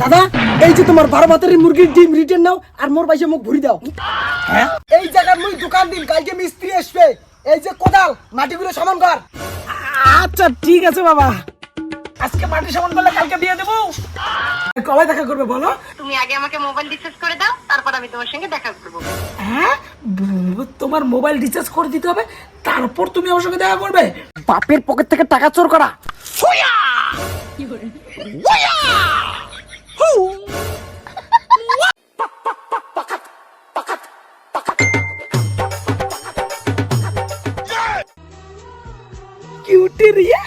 দাদা এই যে তোমার বারো বাতারি মুরগির ডিম রিটার্ন নাও আর মোর পাইছে মুখ ভরি দাও। হ্যাঁ? এই জায়গার মুই দোকান দিন কালকে মিস্ত্রি আসবে। এই যে কোদাল মাটিগুলো সমান কর। আচ্ছা ঠিক আছে বাবা। আজকে মাটি সমান করলে কালকে দিয়ে দেবো। কবে দেখা করবে বলো? তুমি আগে আমাকে মোবাইল রিচার্জ করে দাও তারপর আমি তোমার সঙ্গে দেখা করব। হ্যাঁ? তোমার মোবাইল রিচার্জ করে দিতে হবে তারপর তুমি আমার সঙ্গে দেখা করবে? বাপের পকেট থেকে টাকা চোর করা। ছুঁয়া! ছুঁয়া! হু! কিউটি রিয়া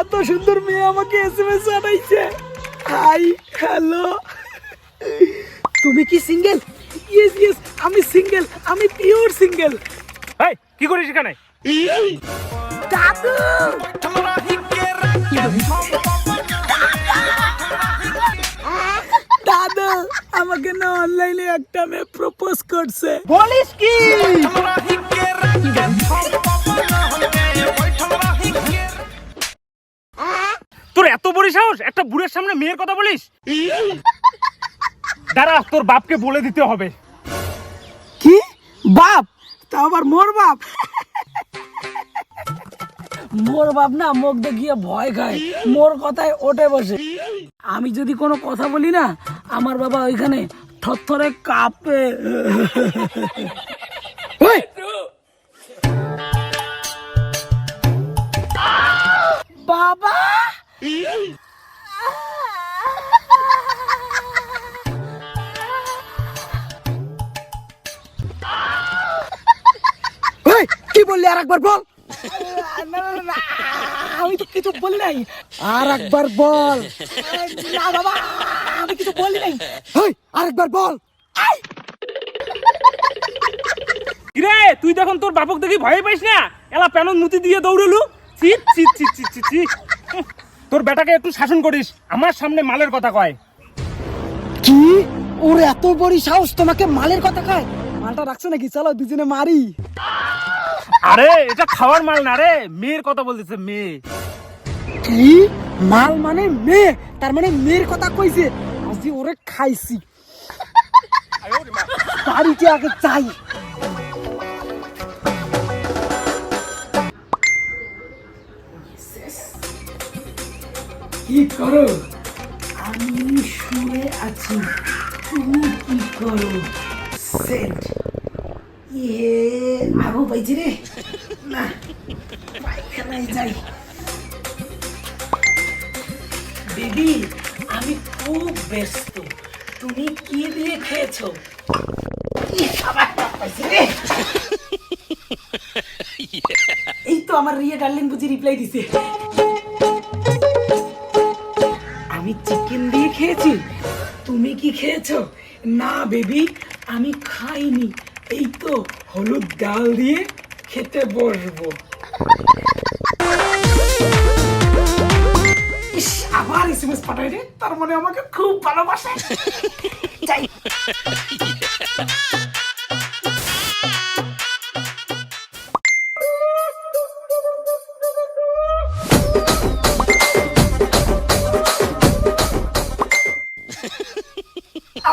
এত সুন্দর মেয়ে আমাকে এসএমএস জানাইছে হাই হ্যালো। তুমি কি সিঙ্গেল? ইয়েস ইয়েস আমি সিঙ্গেল আমি পিওর সিঙ্গেল। এই কি করিস এখানে? দাদু! আমাকে না অনলাইনে একটা মেয়ে প্রপোজ করছে। বলিস কি? তোর এত বড় সাহস একটা বুড়ের সামনে মেয়ের কথা বলিস? দাঁড়া তোর বাপকে বলে দিতে হবে। কি? বাপ? তা আবার মোর বাপ? মোর বাপ না মুখ দেখিয়ে ভয় খায়। মোর কথায় ওঠে বসে। আমি যদি কোনো কথা বলি না, আমার বাবা ওইখানে থরথরে কাঁপে। বাবা! কি বললি আর একবার বল? না, না, না, আমি তো কিছু বলি নাই। আর একবার বল। না বাবা আমি কিছু বলি নাই। আর একবার বল। তুই দেখুন তোর বাপক দেখি ভয় পাইস না? এলা প্যানন মুতি দিয়ে দৌড়লু। Cheat cheat cheat cheat cheat. হুঁ, তোর বেটাকে একটু শাসন করিস আমার সামনে মালের কথা কয়। কি? ওর এত বড় সাহস তোমাকে মালের কথা কয়? মালটা রাখছে নাকি? চলো দুজনে মারি। আরে, এটা খাওয়ার মাল না রে, মেয়ের কথা বলতেছে মেয়ে। কি? মাল মানে মেয়ে? তার মানে মেয়ের কথা কইছে, আজি ওরে খাইছি। বাড়িতে আগে চাই কি করো? আমি শুয়ে আছি। তুমি কি করো? সেন্ট ইয়ে আরও বাইজি রে। যাই। বেবি আমি খুব ব্যস্ত। তুমি কি দিয়ে খেয়েছো। এই তো আমার রিয়া ডার্লিং বুঝি রিপ্লাই দিছে। আমি চিকেন দিয়ে খেয়েছি। তুমি কি খেয়েছো? না বেবি আমি খাইনি। এই তো হলুদ ডাল দিয়ে খেতে বসবো। ইস, আবার এসএমএস পাঠাই রে? তার মানে আমাকে খুব ভালোবাসে। যাই।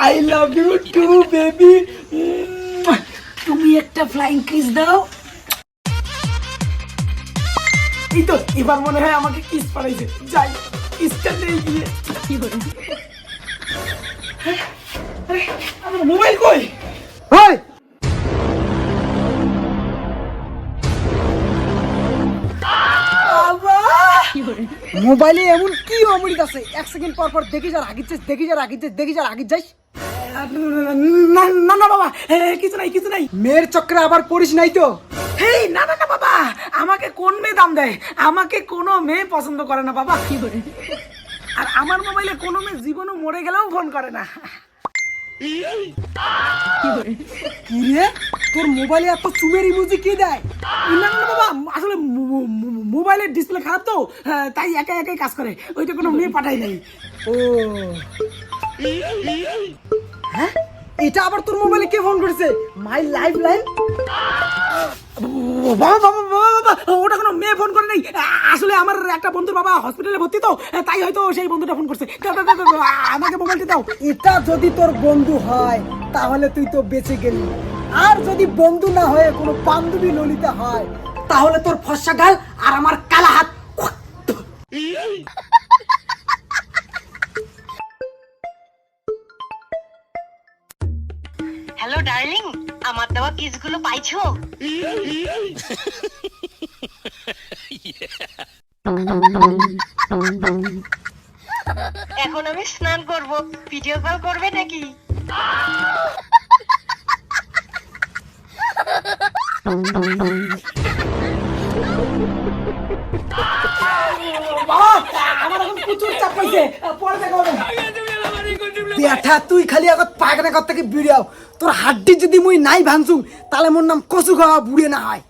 I love you too baby তুমি একটা ফ্লাইং কিস দাও। এই তো এবার মনে হয় আমাকে কিস পাঠাইছে যাই কিসটা নেই গিয়ে। কি করে আমার মোবাইল কই? হয় মোবাইলে এমন কি অমরিত আছে? এক সেকেন্ড পর পর দেখি যার আগির যাস দেখি যার আগির যাস দেখি যার আগির যাস না না না বাবা কিছু নাই কিছু নাই। মেয়ের চক্রে আবার পড়িস নাই তো? হেই না না না বাবা। আমাকে কোন মেয়ে দাম দেয়? আমাকে কোনো মেয়ে পছন্দ করে না বাবা। কি করে আর আমার মোবাইলে কোনো মেয়ে জীবনও মরে গেলেও ফোন করে না। কি রে? তোর মোবাইলে এত চুমের ইমোজি কে দেয়? না না বাবা আসলে মোবাইলের ডিসপ্লে খারাপ তো। হ্যাঁ, তাই একা একাই কাজ করে। ওইটা কোনো মেয়ে পাঠাই নাই। ও। হ্যাঁ? এটা আবার তোর মোবাইলে কে ফোন করেছে? মাই লাইফ লাইন ওটা কোনো মেয়ে ফোন করে নেই। আসলে আমার একটা বন্ধুর বাবা হসপিটালে ভর্তি তো তাই হয়তো সেই বন্ধুটা ফোন করছে। আমাকে মোবাইলটা দাও। এটা যদি তোর বন্ধু হয় তাহলে তুই তো বেঁচে গেলি। আর যদি বন্ধু না হয়ে কোনো বান্ধবী ললিতা হয় তাহলে তোর ফর্সা গাল আর আমার কালা হাত। হ্যালো ডার্লিং আমার দেওয়া কিসগুলো পাইছো? এখন আমি স্নান করব। ভিডিও কল করবে নাকি? আমার এখন প্রচুর চাপ পাইছে পরে দেখা হবে। বেটা তুই খালি আগত পায়খানা কর থেকে বিড়িয়াও তোর হাড্ডি যদি মুই নাই ভাঙছুং তাহলে মোর নাম কচু খাওয়া বুড়ে না হয়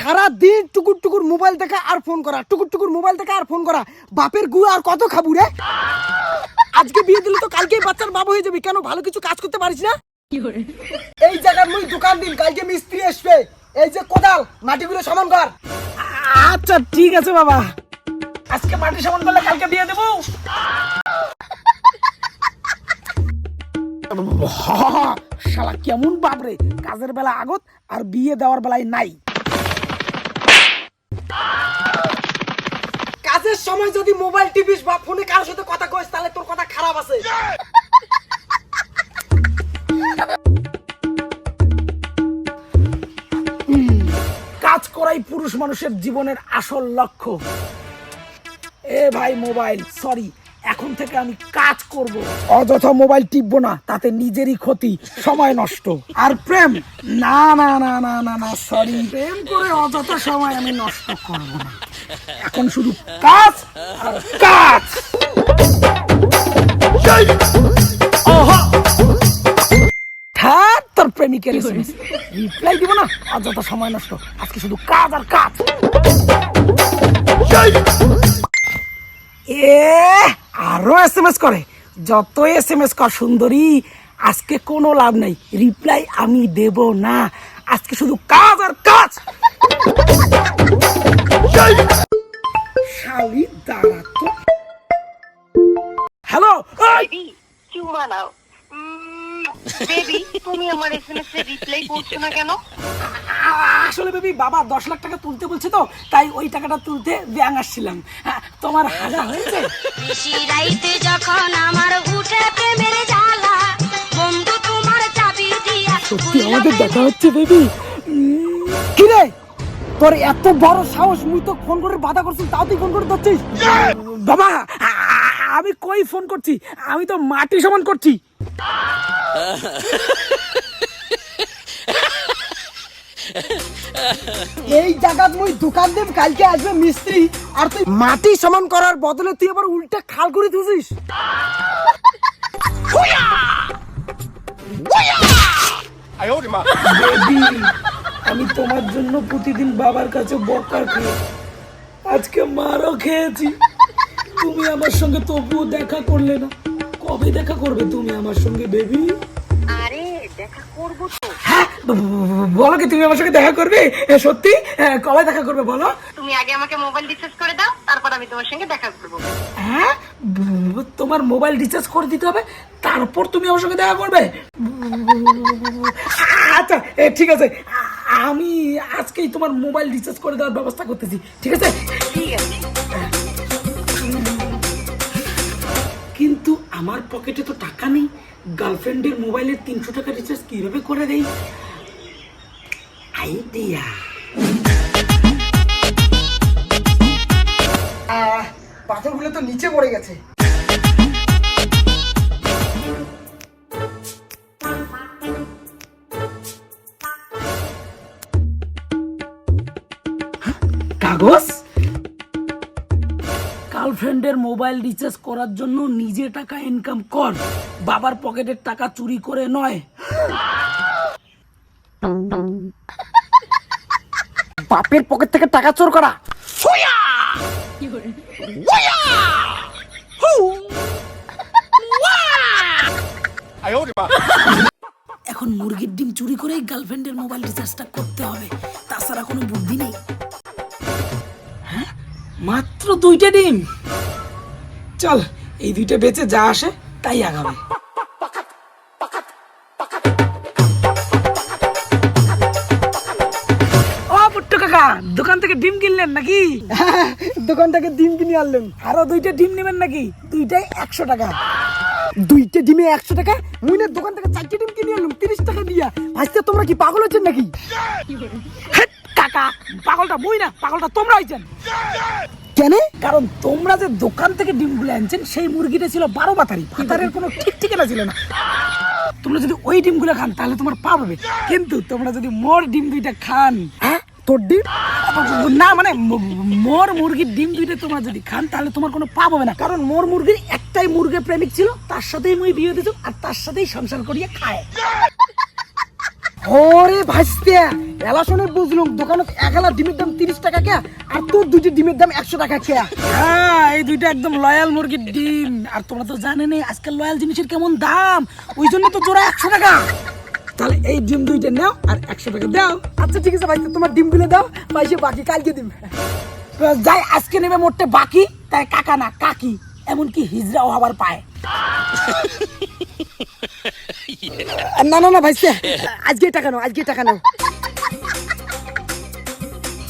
সারা দিন টুকুর টুকুর মোবাইল দেখা আর ফোন করা টুকুর টুকুর মোবাইল দেখা আর ফোন করা। বাপের গু আর কত খাবু রে? আজকে বিয়ে দিলে তো কালকেই বাচ্চার বাবা হয়ে যাবি কেন ভালো কিছু কাজ করতে পারিস না? এই জায়গার মুই দোকান দিন কালকে মিস্ত্রি আসবে। এই যে কোদাল মাটিগুলো সমান কর। আচ্ছা ঠিক আছে বাবা। আজকে মাটি সমান করলে কালকে দিয়ে দেবো। শালা, কেমন বাপরে কাজের বেলা আগত আর বিয়ে দেওয়ার বেলায় নাই। কাজের সময় যদি মোবাইল টিপিস বা ফোনে কারোর সাথে কথা কইস, তাহলে তোর কথা খারাপ আছে। কাজ করাই পুরুষ মানুষের জীবনের আসল লক্ষ্য। এ ভাই মোবাইল সরি এখন থেকে আমি কাজ করব। অযথা মোবাইল টিপবো না তাতে নিজেরই ক্ষতি সময় নষ্ট। আর প্রেম না না না না না না সরি প্রেম করে অযথা সময় আমি নষ্ট করব না। এখন শুধু কাজ আর কাজ। তোর প্রেমিকের রিপ্লাই দিব না অযথা সময় নষ্ট। আজকে শুধু কাজ আর কাজ। এ আরও এস এম এস করে। যত এস এম এস কর সুন্দরী আজকে কোনো লাভ নাই। রিপ্লাই আমি দেব না। আজকে শুধু কাজ আর কাজ। শালি দাঁড়া হ্যালো চুমা নাও। বেবি তুমি আমার এসএমএস এর রিপ্লাই করছ না কেন? আসলে বেবি বাবা দশ লাখ টাকা তুলতে বলছে তো তাই ওই টাকাটা তুলতে ব্যাং আসছিলাম। হ্যাঁ, তোমার হাজা হয়েছে? রাইতে যখন আমার উঠে প্রেমের জ্বালা বন্ধু তোমার চাবি দিয়া সত্যি আমাদের দেখা হচ্ছে বেবি কি রে? তোর এত বড় সাহস মুই তো ফোন করে বাধা করছিস তাও তুই ফোন করে ধরছিস? বাবা আমি কই ফোন করছি? আমি তো মাটি সমান করছি। এই জায়গাত মুই দোকান দেব কালকে আসবে মিস্ত্রি আর তুই মাটি সমান করার বদলে তুই আবার উল্টা খাল করে দিছিস আমি তোমার জন্য প্রতিদিন বাবার কাছে বকা খাই আজকে মারও খেয়েছি। তুমি আমার সঙ্গে তবুও দেখা করলে না। কবে দেখা করবে তুমি আমার সঙ্গে বেবি আরে দেখা করব তো। হ্যাঁ বলো কি তুমি আমার সঙ্গে দেখা করবে? সত্যি? হ্যাঁ, কবে দেখা করবে বলো? তুমি আগে আমাকে মোবাইল রিচার্জ করে দাও তারপর আমি তোমার সঙ্গে দেখা করব। হ্যাঁ? তোমার মোবাইল রিচার্জ করে দিতে হবে তারপর তুমি আমার সঙ্গে দেখা করবে? আচ্ছা এ, ঠিক আছে। আমি আজকেই তোমার মোবাইল রিচার্জ করে দেওয়ার ব্যবস্থা করতেছি ঠিক আছে? ঠিক আছে। কিন্তু আমার পকেটে তো টাকা নেই। গার্লফ্রেন্ডের মোবাইলে তিনশো টাকা রিচার্জ কীভাবে করে দেই? আইডিয়া পাথরগুলো তো নিচে পড়ে গেছে। কাগজ? গার্লফ্রেন্ডের মোবাইল রিচার্জ করার জন্য নিজে টাকা ইনকাম কর। বাবার পকেটের টাকা চুরি করে নয়। বাপের পকেট থেকে টাকা চোর করা! এখন মুরগির ডিম চুরি করেই গার্লফ্রেন্ডের মোবাইল রিচার্জটা করতে হবে। তাছাড়া কোনো বুদ্ধি নেই। মাত্র দুইটা ডিম। চল এই দুইটা বেচে যা আসে তাই আগাবে। কাকা দোকান থেকে ডিম কিনলেন নাকি? দোকান থেকে ডিম কিনে আনলাম আরও দুইটা ডিম নেবেন নাকি? দুইটাই একশো টাকা। দুইটা ডিমে একশো টাকা? মুই না দোকান থেকে চারটে ডিম কিনে আনলাম তিরিশ টাকা দিয়া। ভাজতে তোমরা কি পাগল হচ্ছেন নাকি? কাকা পাগলটা বই না, পাগলটা তোমরা হইছেন কেন? কারণ তোমরা যে দোকান থেকে ডিমগুলো আনছেন, সেই মুরগিটা ছিল বারো বাতারি পাতারের কোনো ঠিক ঠিকানা ছিল না। তোমরা যদি ওই ডিমগুলো খান, তাহলে তোমার পা পাবে কিন্তু তোমরা যদি মোর ডিম দুইটা খান হ্যাঁ? তোর ডিম? না মানে মোর মুরগির ডিম দুইটা তোমরা যদি খান, তাহলে তোমার কোনো পাপ হবে না। কারণ মোর মুরগির একটাই মুরগির প্রেমিক ছিল, তার সাথেই মুই বিয়ে দিত আর তার সাথেই সংসার করিয়ে খায়। ওরে ভাজতে। এলা শুনে বুঝলুম দোকানত একলা ডিমের দাম তিরিশ টাকা কে, আর তোর দুটি ডিমের দাম একশো টাকা কে? হ্যাঁ এই দুইটা একদম লয়াল মুরগির ডিম। আর তোমরা তো জানেনই আজকাল লয়াল জিনিসের কেমন দাম? ওই জন্য তো জোড়া একশো টাকা। তাহলে এই ডিম দুইটা নাও আর একশো টাকা দাও। আচ্ছা ঠিক আছে ভাই তোমার ডিমগুলো দাও পয়সা বাকি, কালকে দিম যাই, আজকে নেবে মোটে বাকি, তাই কাকা না কাকি, এমনকি হিজড়াও হবার পায়। না না না ভাইসে আজকে টাকা নাও, আজকে টাকা নাও।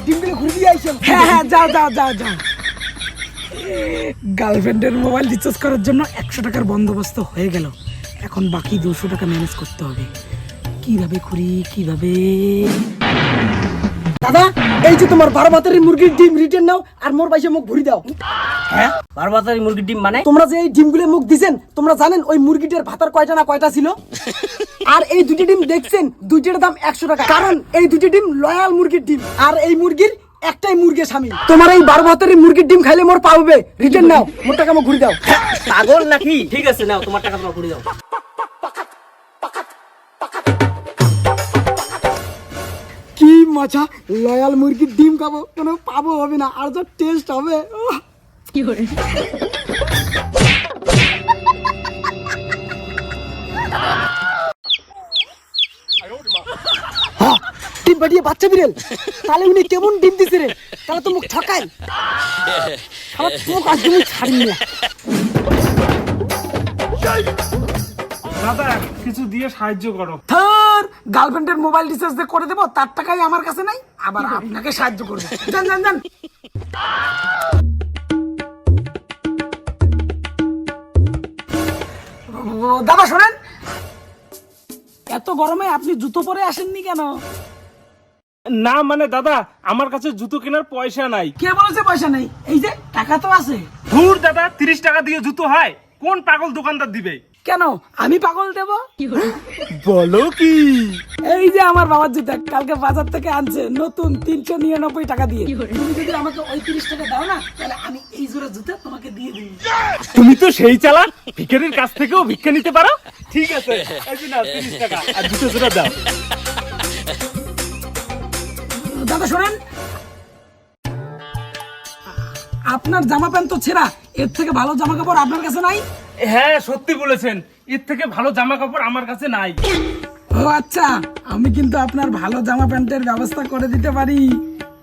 ডিমগুলো ঘুরে দিয়ে আইসো হ্যাঁ হ্যাঁ যাও যাও যাও যাও। গার্লফ্রেন্ডের মোবাইল রিচার্জ করার জন্য একশো টাকার বন্দোবস্ত হয়ে গেল। এখন বাকি দুশো টাকা ম্যানেজ করতে হবে। কীভাবে করি, কীভাবে? দাদা, এই যে তোমার বারো বাতারি মুরগির ডিম রিটার্ন নাও, আর মোর পয়সা মুখ ভরি দাও। হ্যাঁ? মুরগির ডিম মানে? তোমরা যে এই ডিমগুলো মুখ দিছেন তোমরা জানেন ওই মুরগিটার ভাতার কয়টা না কয়টা ছিল? আর এই দুটি ডিম দেখছেন দুইটার দাম একশো টাকা। কারণ এই দুটি ডিম লয়াল মুরগির ডিম আর এই মুরগির একটাই মুরগি স্বামী। তোমার এই বারো ভাতারি মুরগির ডিম খাইলে মোর পাবে রিটার্ন নাও মোর টাকা মুখ ঘুরি দাও। পাগল নাকি? ঠিক আছে নাও তোমার টাকা তোমার করে দাও। কি মজা লয়াল মুরগির ডিম খাব কোনো পাবো হবে না আর যা টেস্ট হবে ডিম পাঠিয়ে বাচ্চা বিড়েল। তাহলে উনি কেমন ডিম দিছে রে? তাহলে তো মুখ ঠকাই আমার চোখ আজকে মুখ না। দাদা কিছু দিয়ে সাহায্য করো। থর গার্লফ্রেন্ডের মোবাইল রিচার্জ যে করে দেবো তার টাকাই আমার কাছে নাই আবার আপনাকে সাহায্য করব। জান জান জান দাদা শোনেন। এত গরমে আপনি জুতো পরে আসেননি কেন? না মানে দাদা আমার কাছে জুতো কেনার পয়সা নাই। কে বলেছে পয়সা নাই? এই যে টাকা তো আছে। ধুর দাদা তিরিশ টাকা দিয়ে জুতো হয়। কোন পাগল দোকানদার দিবে? কেন? আমি পাগল দেব? বলো কি? এই যে আমার বাবার জুতা কালকে বাজার থেকে আনছে নতুন তিনশো নিরানব্বই টাকা দিয়ে। তুমি যদি আমাকে ওই তিরিশ টাকা দাও না তাহলে আমি এই জোড়া জুতা তোমাকে দিয়ে দিই। তুমি তো সেই চালাক ভিখারির কাছ থেকেও ভিক্ষা নিতে পারো? ঠিক আছে এই যে নাও, 30 টাকা। আর জুতো জোড়া দাও। দাদা শোনেন আপনার জামা প্যান্ট তো ছেঁড়া এর থেকে ভালো জামা কাপড় আপনার কাছে নাই? হ্যাঁ সত্যি বলেছেন। এর থেকে ভালো জামা কাপড় আমার কাছে নাই। ও আচ্ছা আমি কিন্তু আপনার ভালো জামা প্যান্টের ব্যবস্থা করে দিতে পারি।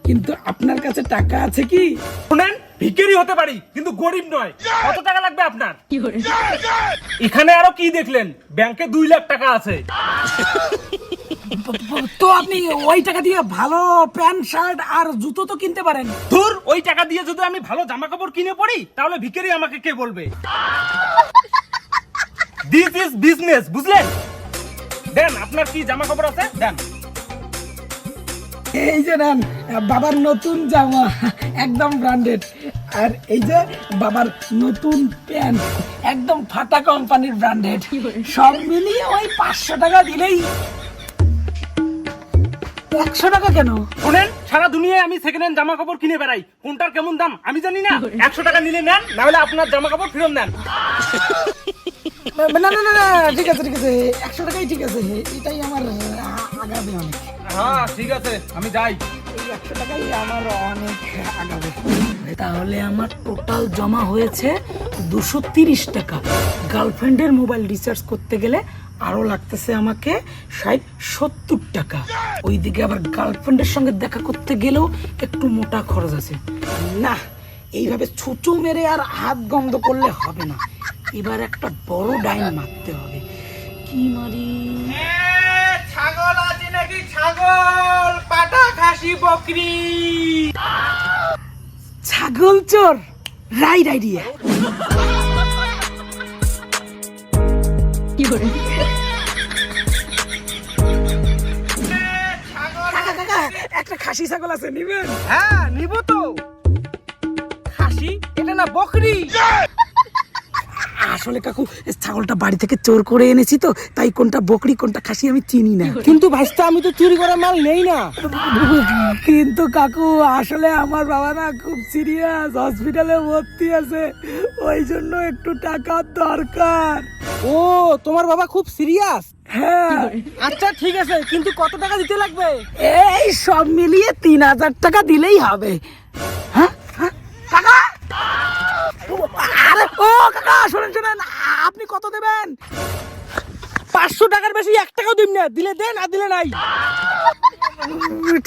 কিন্তু আপনার কাছে টাকা আছে কি? শুনেন ভিখারি হতে পারি কিন্তু গরিব নয়। কত টাকা লাগবে আপনার? কি এখানে আরও কি দেখলেন? ব্যাংকে দুই লাখ টাকা আছে। তো আপনি ওই টাকা দিয়ে ভালো প্যান্ট শার্ট আর জুতো তো কিনতে পারেন। ধুর ওই টাকা দিয়ে যদি আমি ভালো জামা কাপড় কিনে পড়ি তাহলে ভিখারি আমাকে কে বলবে? দিস ইজ বিজনেস বুঝলেন? দেন আপনার কি জামা কাপড় আছে? দেন। এই যে নেন বাবার নতুন জামা একদম ব্র্যান্ডেড আর এই যে বাবার নতুন প্যান্ট একদম ফাটা কোম্পানির ব্র্যান্ডেড সব মিলিয়ে ওই পাঁচশো টাকা দিলেই একশো টাকা কেন? শুনেন সারা দুনিয়ায় আমি সেকেন্ড হ্যান্ড জামা কাপড় কিনে বেড়াই। কোনটার কেমন দাম? আমি জানি না। একশো টাকা নিলে নেন না হলে আপনার জামা কাপড় ফেরত নেন। না না না না ঠিক আছে ঠিক আছে। একশো টাকাই ঠিক আছে। এটাই আমার আগাবে অনেক। হ্যাঁ ঠিক আছে আমি যাই। একশো টাকাই আমার অনেক আগাবে তাহলে আমার টোটাল জমা হয়েছে দুশো তিরিশ টাকা। গার্লফ্রেন্ডের মোবাইল রিচার্জ করতে গেলে আরও লাগতেছে আমাকে ষাট সত্তর টাকা। ওইদিকে আবার গার্লফ্রেন্ডের সঙ্গে দেখা করতে গেলেও একটু মোটা খরচ আছে। না এইভাবে ছুচু মেরে আর হাত গন্ধ করলে হবে না। এবার একটা বড় ডাইন মারতে হবে। কি মারি? ছাগল আছে নাকি ছাগল পাটা খাসি বকরি ছাগল চোর! রাইট আইডিয়া কাকা, কাকা, একটা খাসি ছাগল আছে নিবেন? হ্যাঁ নিব তো। খাসি? এটা না বকরি? আসলে কাকু ছাগলটা বাড়ি থেকে চোর করে এনেছি তো তাই কোনটা বকরি কোনটা খাসি আমি চিনি না। কিন্তু ভাইস্তা আমি তো চুরি করা মাল নেই না। কিন্তু কাকু আসলে আমার বাবা না খুব সিরিয়াস হসপিটালে ভর্তি আছে ওই জন্য একটু টাকার দরকার। ও তোমার বাবা খুব সিরিয়াস? হ্যাঁ। আচ্ছা ঠিক আছে কিন্তু কত টাকা দিতে লাগবে? এই সব মিলিয়ে তিন হাজার টাকা দিলেই হবে। হ্যাঁ হ্যাঁ? কাকা? আরে ও কাকা! শোনেন শোনেন, আপনি কত দেবেন? পাঁচশো টাকার বেশি এক টাকাও দিন না। দিলে দে, না দিলে নাই।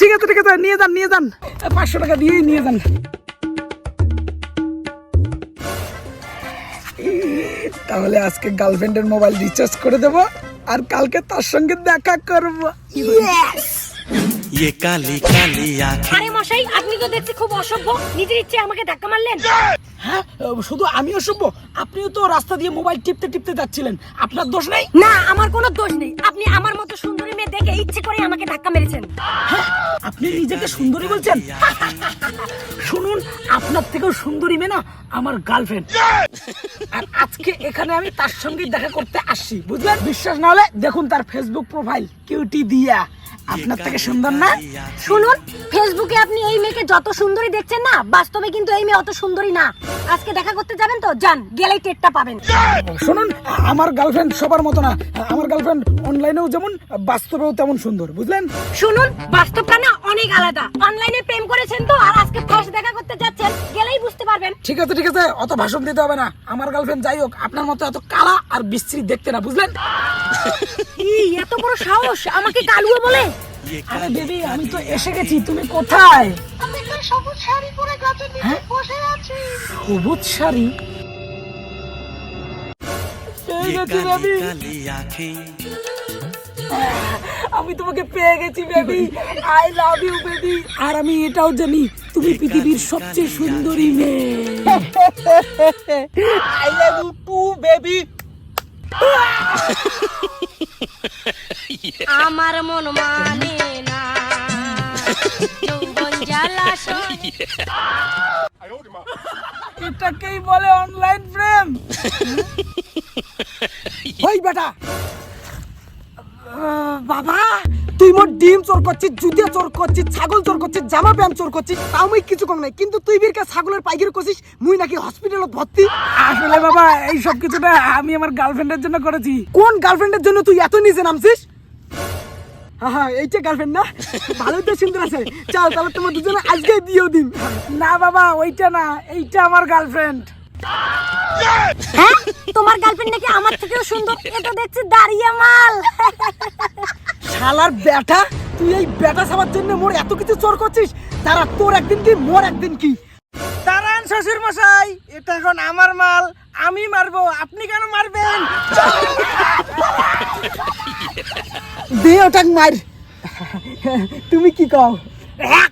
ঠিক আছে ঠিক আছে, নিয়ে যান নিয়ে যান। পাঁচশো টাকা দিয়ে নিয়ে যান। তাহলে আজকে গার্লফ্রেন্ডের মোবাইল রিচার্জ করে দেব, আর কালকে তার সঙ্গে দেখা করব। ইয়ে কালি কালি আখি আরে মশাই আপনি তো দেখছি খুব অসভ্য। নিজের ইচ্ছে আমাকে ধাক্কা মারলেন। হ্যাঁ শুধু আমি অসভ্য? আপনিও তো রাস্তা দিয়ে মোবাইল টিপতে টিপতে যাচ্ছিলেন। আপনার দোষ নেই? না আমার কোনো দোষ নেই। আপনি আমার মতো সুন্দরী মেয়ে দেখে ইচ্ছে করে আমাকে ধাক্কা মেরেছেন। হ্যাঁ, আপনি নিজেকে সুন্দরী বলছেন? শুনুন আপনার থেকেও সুন্দরী মেয়ে না আমার গার্লফ্রেন্ড আর আজকে এখানে আমি তার সঙ্গে দেখা করতে আসছি বুঝলেন? বিশ্বাস না হলে দেখুন তার ফেসবুক প্রোফাইল কিউটি দিয়া। আপনার থেকে সুন্দর না? শুনুন ফেসবুকে আপনি এই মেয়েকে যত সুন্দরী দেখছেন না বাস্তবে কিন্তু এই মেয়ে অত সুন্দরী না। আজকে দেখা করতে যাবেন তো? যান গেলেই টেটটা পাবেন। শুনুন আমার গার্লফ্রেন্ড সবার মতো না। আমার গার্লফ্রেন্ড অনলাইনেও যেমন বাস্তবেও তেমন সুন্দর বুঝলেন? শুনুন বাস্তবটা না অনেক আলাদা। অনলাইনে প্রেম করেছেন তো আর আজকে ফার্স্ট দেখা করতে পারবেন ঠিক আছে ঠিক আছে অত ভাষণ দিতে হবে না। আমার গার্লফ্রেন্ড যাই হোক আপনার মতো এত কালা আর বিশ্রী দেখতে না বুঝলেন? এত বড় সাহস? আমাকে কালুয়া বলে? আরে বেবি আমি তো এসে গেছি তুমি কোথায়? আমি তো সবুজ শাড়ি পরে গাছের নিচে হ্যাঁ? বসে আছি। সবুজ শাড়ি? এই গেছি রবি আমি তোমাকে পেয়ে গেছি baby I love you baby আর আমি এটাও জানি তুমি পৃথিবীর সবচেয়ে সুন্দরী মেয়ে। I love you too baby আমার মন মানে না। এটাকেই বলে অনলাইন প্রেম ওই বেটা। বাবা তুই মোর ডিম চোর করছিস জুতিয়া চোর করছিস ছাগল চোর করছিস জামা প্যান্ট চোর করছিস তাও মুই কিছু কম নাই। কিন্তু তুই বীরকে ছাগলের পাইকারি করছিস মুই নাকি হসপিটালত ভর্তি। আসলে বাবা এই সব কিছুটা আমি আমার গার্লফ্রেন্ডের জন্য করেছি। কোন গার্লফ্রেন্ডের জন্য তুই এত নিচে নামছিস? হ্যাঁ এইটা গার্লফ্রেন্ড না ভালোই তো সুন্দর আছে। চল তাহলে তোমার দুজনে আজকে দিয়েও দিন। না বাবা ওইটা না এইটা আমার গার্লফ্রেন্ড হ্যাঁ? তোমার গার্লফ্রেন্ড নাকি আমার থেকেও সুন্দর? এটা দেখছি দাঁড়িয়ে মাল। শালার বেটা তুই এই বেটা সাবার জন্য মোর এত কিছু চোর করছিস? তারা তোর একদিন কি মোর একদিন কি? দাঁড়ান শ্বশুর মশাই এটা এখন আমার মাল আমি মারবো আপনি কেন মারবেন? দে ওটা মার। তুমি কি কও? এক